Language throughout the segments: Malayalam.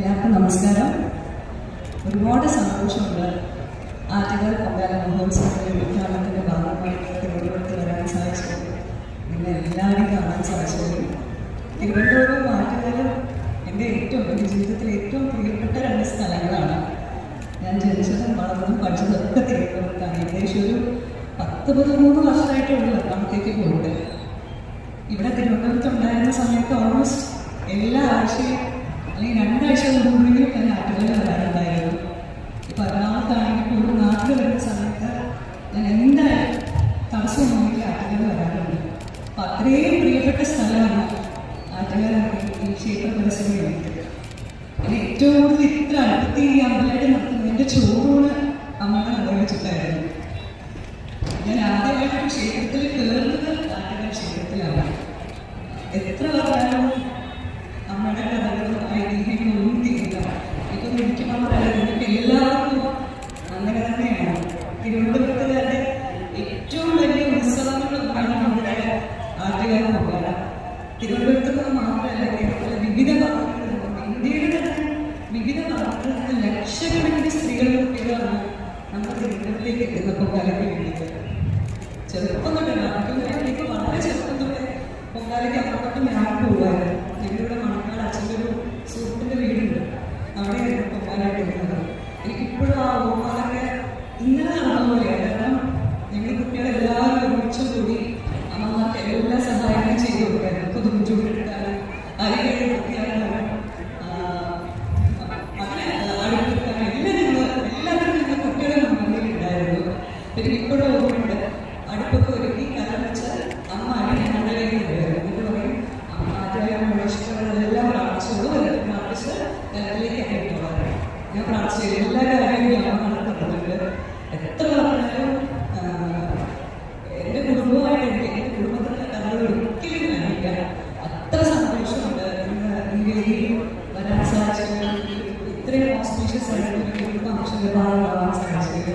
എല്ലാവർക്കും നമസ്കാരം. ഒരുപാട് സന്തോഷമുണ്ട് ആറ്റുകാൽ പൊങ്കാല മഹോത്സവത്തിന്റെ ഉദ്ഘാടനത്തിന്റെ ഭാഗമായിട്ട് തിരുവനന്തപുരത്ത് വരാൻ സാധിച്ചു. നിങ്ങളെ എല്ലാവരെയും കാണാൻ സാധിച്ചു. തിരുവനന്തപുരവും ആറ്റുകാലും എന്റെ ഏറ്റവും എന്റെ ജീവിതത്തിലെ ഏറ്റവും പ്രിയപ്പെട്ട രണ്ട് സ്ഥലങ്ങളാണ്. ഞാൻ ജനിച്ചതും വളർന്നതും പഠിച്ചതും ഒക്കെ തിരുവനന്തപുരത്താണ്. ഏകദേശം ഒരു പത്ത് പതിമൂന്ന് വർഷമായിട്ടുള്ള അവിടത്തേക്ക് പോയിട്ട്. ഇവിടെ തിരുവനന്തപുരത്ത് ഉണ്ടായിരുന്ന സമയത്ത് ഓൾമോസ്റ്റ് എല്ലാ ആഴ്ചയും അല്ലെങ്കിൽ രണ്ടാഴ്ച കൂടുമ്പോഴെങ്കിലും ഞാൻ നാട്ടുകളിൽ വരാറുണ്ടായിരുന്നു. ഇപ്പൊ എറണാകുളത്താണെങ്കിൽ ഒരു നാട്ടിൽ വരുന്ന സമയത്ത് ഞാൻ എന്തായാലും തടസ്സമൊന്നുമില്ല ആറ്റുകാൽ വരാറുണ്ട്. അപ്പൊ അത്രയും പ്രിയപ്പെട്ട സ്ഥലമാണ് ആറ്റുകാൽ ഈ ക്ഷേത്ര പരിസരം എനിക്ക് പിന്നെ ഏറ്റവും കൂടുതൽ ഇത്ര അടുത്ത് ഈ അമ്പലമായിട്ട് നടത്തുന്നതിന്റെ ചോറൂണ് അമ്മയുടെ നിർവഹിച്ചിട്ടായിരുന്നു ഞാൻ ആദ്യമായിട്ട് ക്ഷേത്രത്തിൽ കയറുന്നത് ആറ്റുകാൽ ക്ഷേത്രത്തിലാണ്. എത്ര പറഞ്ഞാലും നിന്ന് ലക്ഷക്കണക്കിന് സ്ത്രീകളും കുട്ടികളാണ് നമ്മുടെ തിരുവനന്തപുരത്തേക്ക് എത്തുന്ന പൊങ്കാലയ്ക്ക് വേണ്ടിയിട്ട്. ചെറുപ്പം തൊട്ട് എനിക്ക് വളരെ ചെറുപ്പം തൊട്ട് പൊങ്കാലയ്ക്ക് അപ്പുറത്തോട്ട് ഞാൻ പോകുമായിരുന്നു ഞങ്ങളുടെ മണക്കാട് അച്ഛന്റെ ഒരു സുഹൃത്തിന്റെ വീടുണ്ട്. അവിടെയായിരുന്നു പൊങ്കാലയ്ക്ക് വരുന്നത് എനിക്കിപ്പോഴും ആ ഓർമ്മകളൊക്കെ ഇന്നലെ നടന്ന പോലെയാണ്. കാരണം ഞങ്ങൾ കുട്ടികളെല്ലാവരും ഒരുമിച്ച് കൂടി അമ്മമാർക്ക് എല്ലാ സഹായങ്ങളും ചെയ്തു കൊടുക്കായിരുന്നു. കൊതുമ്പ് ചൂടെടുക്കാനും അരികെ വൃത്തിയാക്കാനും അങ്ങനെ അടുത്തെടുക്കാനും എല്ലാം ഞങ്ങൾ എല്ലാവരും ഞങ്ങൾ കുട്ടികളെ മുന്നിൽ പിന്നെ ഇപ്പോഴും ഓർമ്മയുണ്ട്. അടുപ്പൊക്കെ ഒരുക്കി കാരണം വെച്ച് അമ്മ അടി ഞങ്ങളുടെ കയ്യിൽ ഞങ്ങളിലേക്ക് ഇറങ്ങിയിട്ടുള്ളത് ഞാൻ പ്രാർത്ഥിച്ചു. എല്ലാ കാര്യങ്ങളും എത്ര പറഞ്ഞാലും എന്റെ കുടുംബമായിട്ട് എനിക്ക് എന്റെ കുടുംബത്തിന്റെ കഥകൾ അത്ര സന്തോഷമുണ്ട് ഇന്ന് ഈ വേദിയിൽ വരാൻ സാധിച്ചത് ഇത്രയും ഓസ്പീഷ്യസ് ആയിട്ട് ഒരു ഫംഗ്ഷന്റെ ഭാഗമാവാൻ സാധിച്ചത്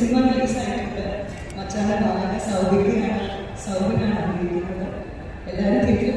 സിനിമ റിലീസ് ആയിട്ടുണ്ട് മച്ചാന്റെ ഭാഗത്ത് സൗകര്യമാണ് സൗകര്യമാണ് അഭിനയിക്കുന്നത് എല്ലാവരും തിരികെ